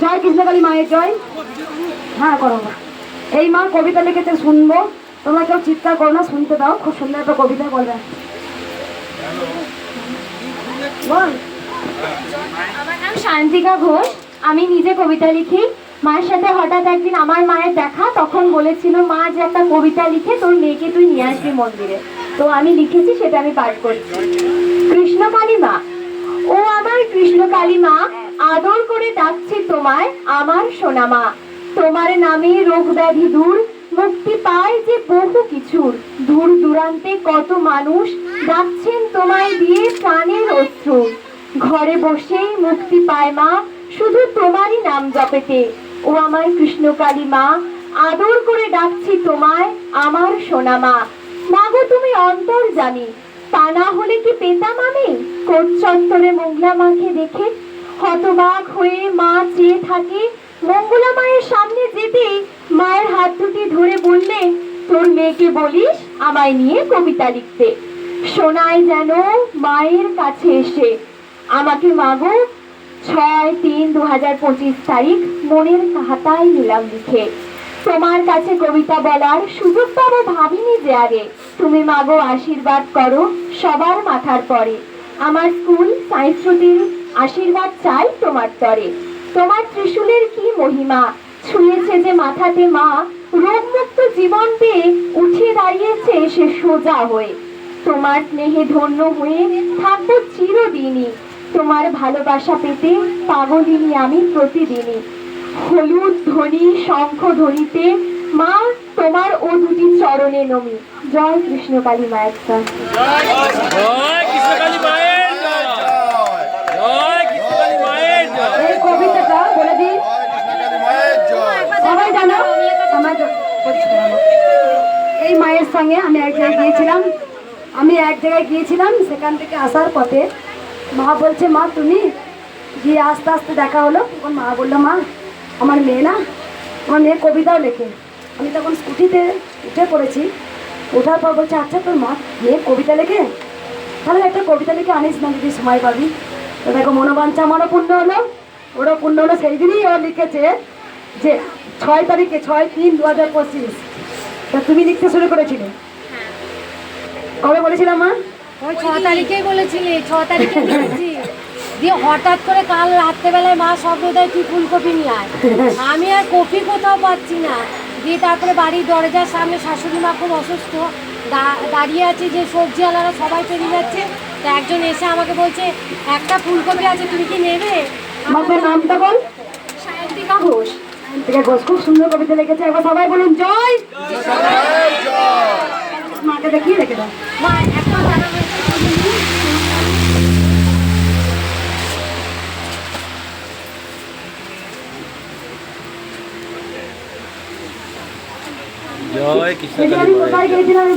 জয় কৃষ্ণকালী মায়ের জয়। হ্যাঁ করো। এই মা কবিতা লিখেছে, শুনব। তোমরা কেউ চিৎকার করো না, শুনতে দাও। খুব সুন্দর একটা কবিতা বলবে। বল। আমার নাম শান্তিকা ঘোষ। আমি নিজে কবিতা লিখি। মায়ের সাথে হঠাৎ একদিন আমার মায়ের দেখা, তখন বলেছিল, মা, যে একটা কবিতা লিখে তোর মেয়েকে তুই নিয়ে আসবি মন্দিরে। তো আমি লিখেছি, সেটা আমি পাঠ করছি। কৃষ্ণকালী মা আমার কৃষ্ণকালী মা, আদর করে ডাকছি তোমায় আমার সোনা মা তোমার নামে রোগ ব্যাধি দূর, মুক্তি পায় যে বহু কিছুর। দূর দূরান্তে কত মানুষ ডাকছেন তোমায় দিয়ে প্রাণের অশ্রু। ঘরে বসেই মুক্তি পায় মা, শুধু তোমারই নাম জপেতে। ও আমার কৃষ্ণকালী মা, আদর করে ডাকছি তোমায় আমার সোনা মা মাগো তুমি অন্তর জানি তা না হলে কি পেতাম আমি? কোট চত্বরে মঙ্গলা মাকে দেখে হতবাক হয়ে মা চেয়ে থাকে। মঙ্গলা মায়ের সামনে যেতে মায়ের হাত দুটি ধরে বললেন তোর মেয়েকে বলিস আমায় নিয়ে কবিতা লিখতে? শোনায় যেন মায়ের কাছে এসে। আমাকে মাগো, ছয় তিন দু হাজার পঁচিশ তারিখ মনের খাতায় নিলাম লিখে। তোমার কাছে কবিতা বলার সুযোগ পাবো ভাবিনি যে আগে। তুমি মাগো আশীর্বাদ করো সবার মাথার পরে। আমার স্কুল স্টুডির আশীর্বাদ চাই তোমার তরে। তোমার ত্রিশূলের কি মহিমা? ছুঁয়েছে যে মাথাতে মা, রোগমুক্ত জীবন পেয়ে উঠে দাঁড়িয়েছে সে সোজা হয়ে। তোমার স্নেহে ধন্য হয়ে থাকব চিরদিনই। তোমার ভালোবাসা পেতে পাগলিনী আমি প্রতিদিনই। হলুদ ধ্বনি, শঙ্খ ধ্বনিতে মা তোমার ও দুটি চরণে নমি। জয় কৃষ্ণকালী মায়ের জয়। জয় কৃষ্ণকালী মায়ের জয়। জয় কৃষ্ণকালী মায়ের জয়। এই কবিতাটা বলে দিই। সবাই জানো আমার এই মায়ের সঙ্গে আমি এক জায়গায় গিয়েছিলাম। আমি এক জায়গায় গিয়েছিলাম সেখান থেকে আসার পথে মা বলছে মা তুমি গিয়ে আস্তে আস্তে দেখা হলো। তখন মা বলল মা আমার মেয়ে না আমার মেয়ে কবিতাও লেখে। আমি তখন স্কুটিতে উঠে পড়েছি। ওঠার পর বলছে আচ্ছা তোর মা মেয়ে কবিতা লেখে? তাহলে একটা কবিতা লিখে আনিস না যদি সময় পাবি। তো দেখো মনোবাঞ্ছা আমারও পূর্ণ হলো ওরও পূর্ণ হলো। সেই দিনই ও লিখেছে যে ছয় তারিখে ছয় তিন দু হাজার পঁচিশ। তা তুমি লিখতে শুরু করেছিলে? কবে বলেছিলাম মা? ওই ছ তারিখেই বলেছিলি ছ তারিখে দিয়ে হঠাৎ করে কাল রাত্রেবেলায় মা স্বপ্ন দেয় তুই ফুলকপি নিয়ে আয়। আমি আর কপি কোথাও পাচ্ছি না। দিয়ে তারপরে বাড়ির দরজার সামনে শাশুড়ি মা খুব অসুস্থ। দা- দাঁড়িয়ে আছে যে সবজিওয়ালারা সবাই পেরিয়ে যাচ্ছে। তা একজন এসে আমাকে বলছে একটা ফুলকপি আছে তুমি কি নেবে? তোর নামটা বল। সায়ন্তিকা ঘোষ আছে ঘোষ খুব সুন্দর কবিতা লিখেছে। একবার সবাই বলুন জয়! মাকে দেখিয়ে রেখে দাও। মা একটা জয় সেদিন